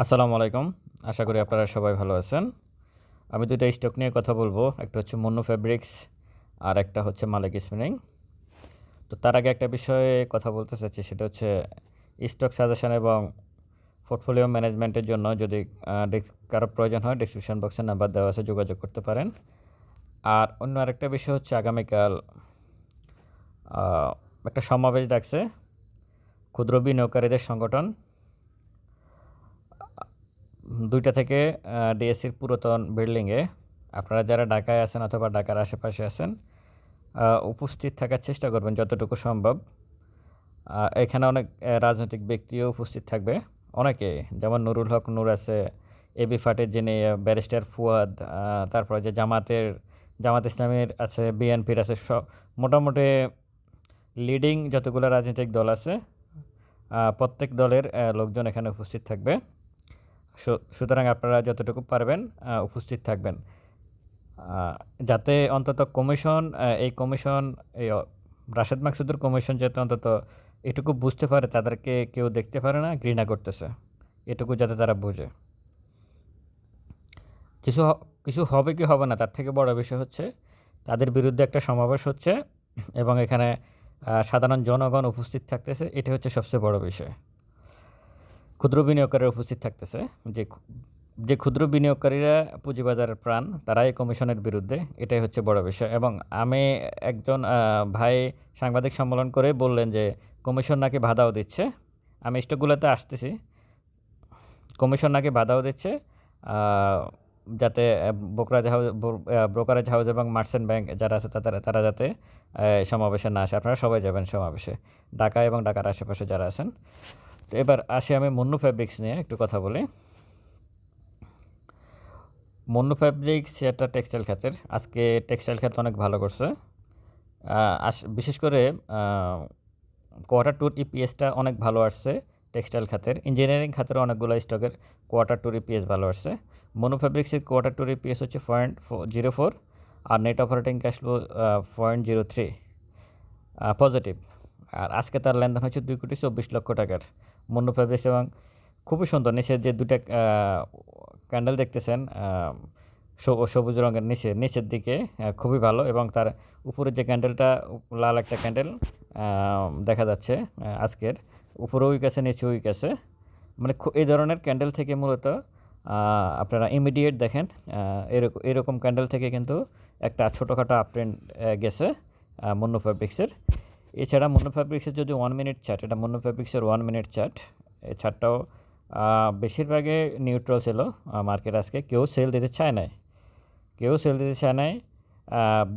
আসসালামু আলাইকুম। আশা করি আপনারা সবাই ভালো আছেন। আমি দুইটা স্টক নিয়ে কথা বলব। একটা হচ্ছে মুন্নু ফ্যাব্রিক্স আর একটা হচ্ছে মালিক স্পিনিং তো তার আগে একটা বিষয়ে কথা বলতে চাচ্ছি, সেটা হচ্ছে স্টক সাজেশন এবং পোর্টফোলিও ম্যানেজমেন্টের জন্য যদি কারও প্রয়োজন হয় ডিসক্রিপশন বক্সে নাম্বার দেওয়া আছে, যোগাযোগ করতে পারেন। আর অন্য আরেকটা বিষয় হচ্ছে আগামীকাল একটা সমাবেশ ডাকছে, ক্ষুদ্র বিনিয়োগকারীদের সংগঠন। দুইটা থেকে ডিএসসির পুরাতন বিল্ডিংয়ে আপনারা যারা ঢাকায় আছেন অথবা ঢাকার আশেপাশে আছেন উপস্থিত থাকার চেষ্টা করবেন যতটুকু সম্ভব। এখানে অনেক রাজনৈতিক ব্যক্তিও উপস্থিত থাকবে। অনেকে, যেমন নুরুল হক নূর আছে এবি ফাটের যিনি ব্যারিস্টার ফুয়াদ তারপরে যে জামাতের, জামাত ইসলামের আছে বিএনপির আছে সব মোটামুটি লিডিং যতগুলো রাজনৈতিক দল আছে প্রত্যেক দলের লোকজন এখানে উপস্থিত থাকবে। সুতরাং আপনারা যতটুকু পারবেন উপস্থিত থাকবেন। যাতে অন্তত কমিশন এই কমিশন, এই রাশেদ মাকসুদুর কমিশন যাতে অন্তত এটুকু বুঝতে পারে, তাদেরকে কেউ দেখতে পারে না, ঘৃণা করতেছে। এটুকু যাতে তারা বোঝে। কিছু কিছু হবে কি হবে না, তার থেকে বড় বিষয় হচ্ছে, তাদের বিরুদ্ধে একটা সমাবেশ হচ্ছে এবং এখানে সাধারণ জনগণ উপস্থিত থাকতেছে এটা হচ্ছে সবচেয়ে বড় বিষয়। ক্ষুদ্র বিনিয়োগকারীরা উপস্থিত থাকতেছে। যে যে ক্ষুদ্র বিনিয়োগকারীরা পুঁজিবাজারের প্রাণ, তারাই কমিশনের বিরুদ্ধে, এটাই হচ্ছে বড় বিষয়। এবং আমি একজন ভাই সাংবাদিক সম্মেলন করে বললেন যে, কমিশন নাকি বাধাও দিচ্ছে। আমি স্টকগুলোতে আসতেছি। কমিশন নাকি বাধাও দিচ্ছে যাতে ব্রোকারেজ হাউস ব্রোকারেজ হাউস এবং মার্চেন্ট ব্যাংক যারা আছে তারা তারা যাতে সমাবেশে না আসে। আপনারা সবাই যাবেন সমাবেশে। ঢাকা এবং ঢাকার আশেপাশে যারা আছেন। তো এবার আসি আমি মুন্নু ফ্যাব্রিক্স নিয়ে, একটু কথা বলি। মুন্নু ফ্যাব্রিক্স একটা টেক্সটাইল খাতের আজকে টেক্সটাইল খাত অনেক ভালো করছে। বিশেষ করে কোয়ার্টার টুর ইপিএসটা অনেক ভালো আসছে টেক্সটাইল খাতের ইঞ্জিনিয়ারিং খাতের অনেকগুলো স্টকের কোয়ার্টার টুর ইপিএস ভালো আসছে। মনো ফ্যাব্রিক্সের কোয়ার্টার টুর ইপিএস হচ্ছে পয়েন্ট জিরো ফোর আর net operating cash flow point zero three positive আর আজকে তার লেনদেন হচ্ছে দুই কোটি চব্বিশ লক্ষ টাকার। ফ্যাব্রিক্স এবং খুবই সুন্দর। নিচের যে দুটা ক্যান্ডেল দেখতেছেন সবুজ রঙের নিচে, নিচের দিকে খুবই ভালো এবং তার উপরের যে ক্যান্ডেলটা লাল একটা ক্যান্ডেল দেখা যাচ্ছে আজকের, উপরে উইক আছে, নিচে উইক আছে। মানে এই ধরনের ক্যান্ডেল থেকে মূলত আপনারা ইমিডিয়েট দেখেন এরকম এরকম ক্যান্ডেল থেকে কিন্তু একটা ছোটোখাটো আপট্রেন্ড গেছে মন্য ফ্যাব্রিক্সের এছাড়া মন্য ফ্যাব্রিক্সের যদি ওয়ান মিনিট চার্ট এটা মন্য ফ্যাব্রিক্সের ওয়ান মিনিট চার্ট এই চার্টটাও বেশিরভাগে নিউট্রাল ছিল মার্কেট আজকে। কেউ সেল দিতে চায় নাই। কেউ সেল দিতে চায় নাই।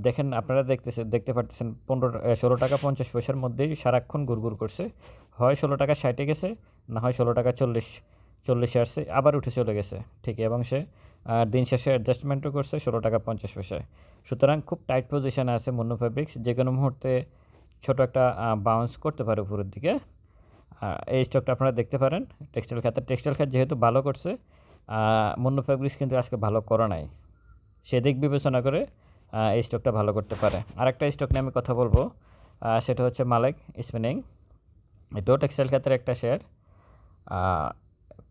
দেখেন, আপনারা দেখতেছেন দেখতে পাচ্ছেন পনেরো ষোলো টাকা পঞ্চাশ পয়সার মধ্যেই সারাক্ষণ গুড়গুড় করছে। হয় ষোলো টাকা ষাটে গেছে, না হয় ষোলো টাকা চল্লিশ, চল্লিশে আসছে, আবার উঠে চলে গেছে। ঠিক, এবং সে দিন শেষে অ্যাডজাস্টমেন্টও করছে ষোলো টাকা পঞ্চাশ পয়সায়। সুতরাং খুব টাইট পজিশনে আছে মুন্ন ফ্যাব্রিক্স যে কোনো মুহূর্তে ছোট একটা বাউন্স করতে পারে উপরের দিকে। এই স্টকটা আপনারা দেখতে পারেন। টেক্সটাইল খাতের টেক্সটাইল খাত যেহেতু ভালো করছে মুন্ন ফ্যাব্রিক্স কিন্তু আজকে ভালো করা নাই। সেদিক বিবেচনা করে এই স্টকটা ভালো করতে পারে। আরেকটা স্টক নিয়ে আমি কথা বলব সেটা হচ্ছে মালেক স্পিনিং এটাও টেক্সটাইল খাতের একটা শেয়ার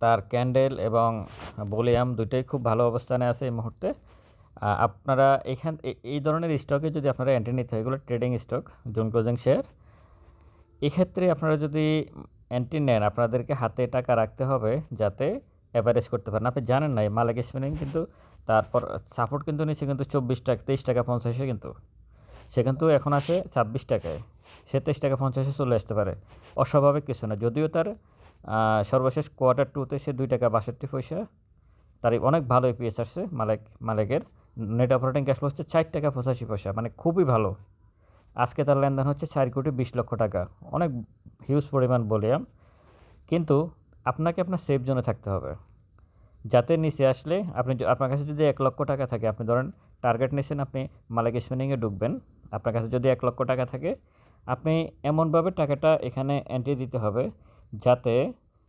তার ক্যান্ডেল এবং বলিয়াম দুটোই খুব ভালো অবস্থানে আছে এই মুহূর্তে। আপনারা এখান এই ধরনের স্টকে যদি আপনারা এন্ট্রি নিতে হয়, এগুলো trading stock zone closing share এক্ষেত্রে আপনারা যদি এন্ট্রি নেন, আপনাদেরকে হাতে টাকা রাখতে হবে যাতে অ্যাভারেজ করতে পারেন। আপনি জানেন না মালিক স্পিনিং কিন্তু তারপর সাপোর্ট কিন্তু নিচ্ছে কিন্তু চব্বিশ টাকা, তেইশ টাকা, পঞ্চাশে কিন্তু, সে কিন্তু এখন আছে ছাব্বিশ টাকায়, সে তেইশ টাকা, পঞ্চাশে চলে আসতে পারে। অস্বাভাবিক কিছু না, যদিও তার সর্বশেষ কোয়ার্টার টুতে সে দুই টাকা বাষট্টি পয়সা তার অনেক ভালো ইপিএস আসছে মালিক মালিকের। নেট অপারেটিং ক্যাশ ফ্লো হচ্ছে চার টাকা পঁচাশি পয়সা মানে খুবই ভালো। আজকে তার লেনদেন হচ্ছে চার কোটি বিশ লক্ষ টাকা। অনেক হিউজ পরিমাণ বলিয়াম কিন্তু আপনাকে আপনার সেফ জোনে থাকতে হবে। যাতে নিচে আসলে আপনি আপনার কাছে যদি এক লক্ষ টাকা থাকে, আপনি ধরেন টার্গেট নিয়েছেন আপনি মালিক স্পিনিংয়ে ঢুকবেন। আপনার কাছে যদি এক লক্ষ টাকা থাকে, আপনি এমনভাবে টাকাটা এখানে এন্ট্রি দিতে হবে, যাতে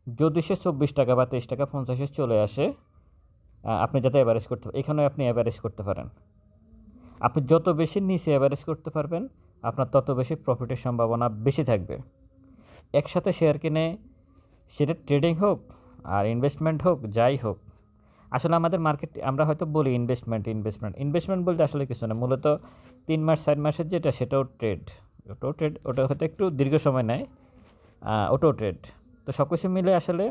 যদি সে চব্বিশ টাকা বা তেইশ টাকা পঞ্চাশে চলে আসে আপনি যাতে অ্যাভারেজ করতে এখানে আপনি অ্যাভারেজ করতে পারেন। আপনি যত বেশি নিচে অ্যাভারেজ করতে পারবেন, আপনার তত বেশি প্রফিটের সম্ভাবনা বেশি থাকবে। একসাথে শেয়ার কিনে, সেটা ট্রেডিং হোক আর ইনভেস্টমেন্ট হোক, যাই হোক, আসলে আমাদের মার্কেট আমরা হয়তো বলি ইনভেস্টমেন্ট ইনভেস্টমেন্ট ইনভেস্টমেন্ট বলতে আসলে কিছু না, মূলত তিন মাস, চার মাসের যেটা, সেটাও ট্রেড ওটাও ট্রেড ওটা হয়তো একটু দীর্ঘ সময় নেয় ওটাও ট্রেড তো সব কিছু মিলে আসলে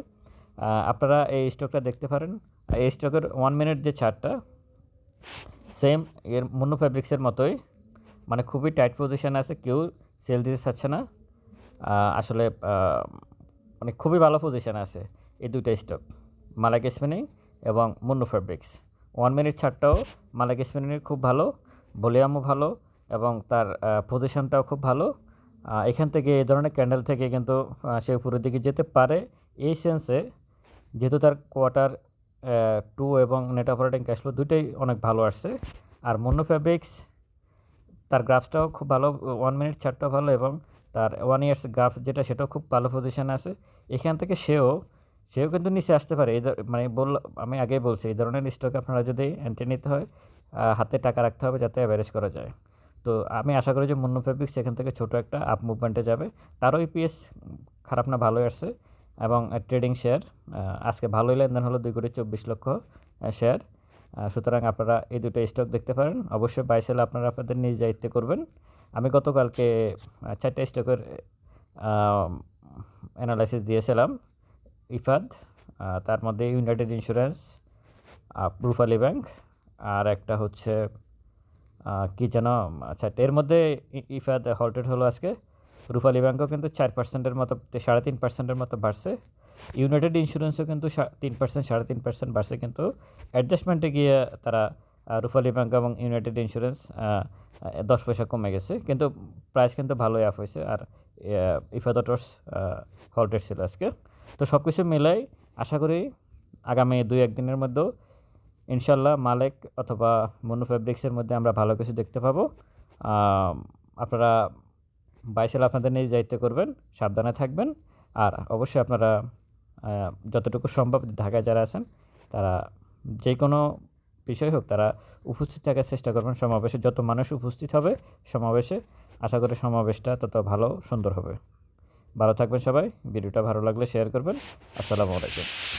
আপনারা এই স্টকটা দেখতে পারেন। এই স্টকের ওয়ান মিনিট যে চার্টটা সেম এর মুন্নু ফ্যাব্রিক্সের মতোই মানে খুবই টাইট পজিশন আছে, কেউ সেল দিতে চাচ্ছে না। আসলে মানে খুবই ভালো পজিশন আছে এই দুইটা স্টক মালাক স্পিনিং এবং মুন্নু ফ্যাব্রিক্স ওয়ান মিনিট ছাড়টাও মালাক স্পিনিংয়ের খুব ভালো, ভলিউমও ভালো এবং তার পজিশনটাও খুব ভালো। এখান থেকে এই ধরনের ক্যান্ডেল থেকে কিন্তু সে উপরের দিকে যেতে পারে। এই সেন্সে যেহেতু তার কোয়ার্টার টু এবং নেট অপারেটিং ক্যাশফ্লো দুটোই অনেক ভালো আসছে। আর মুন্নু ফ্যাব্রিক্স তার গ্রাফসটাও খুব ভালো ওয়ান মিনিট চারটাও ভালো এবং তার ওয়ান ইয়ার্স গ্রাফ যেটা, সেটাও খুব ভালো পজিশনে আছে। এখান থেকে সেও সেও কিন্তু নিচে আসতে পারে। এই মানে বল, আমি আগেই বলছি, এই ধরনের স্টকে আপনারা যদি এন্ট্রি নিতে হয় হাতে টাকা রাখতে হবে যাতে অ্যাভারেজ করা যায়। তো আমি আশা করি যে মুন্নু ফেব্রিক সেখান থেকে ছোটো একটা আপ মুভমেন্টে যাবে। তারও ইপিএস খারাপ না, ভালোই আসছে। এবং ট্রেডিং শেয়ার আজকে ভালোই লেনদেন হলো দুই কোটি চব্বিশ লক্ষ শেয়ার সুতরাং আপনারা এই দুটো স্টক দেখতে পারেন। অবশ্যই বাইসেল আপনারা আপনাদের নিজ দায়িত্বে করবেন। আমি গতকালকে চারটে স্টকের অ্যানালাইসিস দিয়েছিলাম। ইফাদ তার মধ্যে ইউনাইটেড ইন্স্যুরেন্স রুফালি ব্যাংক আর একটা হচ্ছে কি যেন আচ্ছা এর মধ্যে ইফাদ হল্টেড হলো আজকে। রুফালি ব্যাংকও কিন্তু চার পার্সেন্টের মতো সাড়ে তিন পার্সেন্টের মতো বাড়ছে। ইউনাইটেড ইন্স্যুরেন্সও কিন্তু তিন পার্সেন্ট সাড়ে তিন পার্সেন্ট বাড়ছে কিন্তু অ্যাডজাস্টমেন্টে গিয়ে তারা রুফালি ব্যাংক এবং ইউনাইটেড ইন্স্যুরেন্স দশ পয়সা কমে গেছে। কিন্তু প্রাইস কিন্তু ভালোই আপ হয়েছে। আর ইফাদটস হল্টেড ছিল আজকে। তো সব কিছু মিলাই আশা করি আগামী দুই একদিনের মধ্যেও ইনশাল্লাহ মালেক অথবা মনু ফ্যাব্রিক্সের মধ্যে আমরা ভালো কিছু দেখতে পাবো। আপনারা বাইসেল আপনাদের নিজ দায়িত্ব করবেন, সাবধানে থাকবেন। আর অবশ্যই আপনারা যতটুকু সম্ভব ঢাকায় যারা আছেন, তারা যে কোনো বিষয় হোক, তারা উপস্থিত থাকার চেষ্টা করবেন সমাবেশে। যত মানুষ উপস্থিত হবে সমাবেশে, আশা করি সমাবেশটা তত ভালো, সুন্দর হবে। ভালো থাকবেন সবাই, ভিডিওটা ভালো লাগলে শেয়ার করবেন। আসসালামু আলাইকুম।